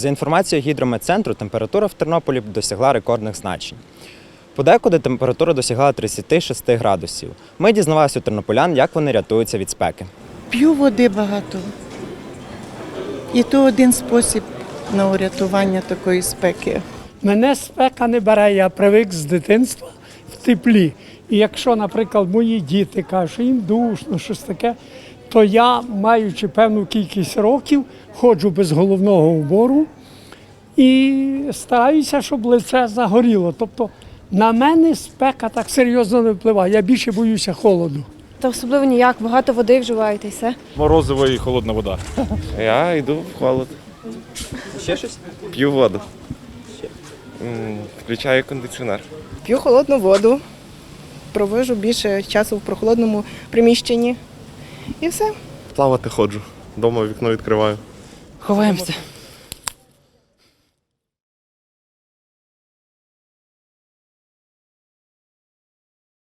За інформацією гідрометцентру, температура в Тернополі досягла рекордних значень. Подекуди температура досягала 36 градусів. Ми дізнавалися у тернополян, як вони рятуються від спеки. П'ю води багато. І то один спосіб на урятування такої спеки. Мене спека не бере, я привик з дитинства в теплі. І якщо, наприклад, мої діти кажуть, що їм душно, щось таке, то я, маючи певну кількість років, ходжу без головного убору і стараюся, щоб лице загоріло. Тобто на мене спека так серйозно не впливає. Я більше боюся холоду. Та особливо ніяк, багато води вживаєте і все. Морозиво і холодна вода. Я йду в холод, Ще щось? п'ю воду. М, Включаю кондиціонер. П'ю холодну воду, провожу більше часу в прохолодному приміщенні. І все. Плавати ходжу. Дома вікно відкриваю. Ховаємося.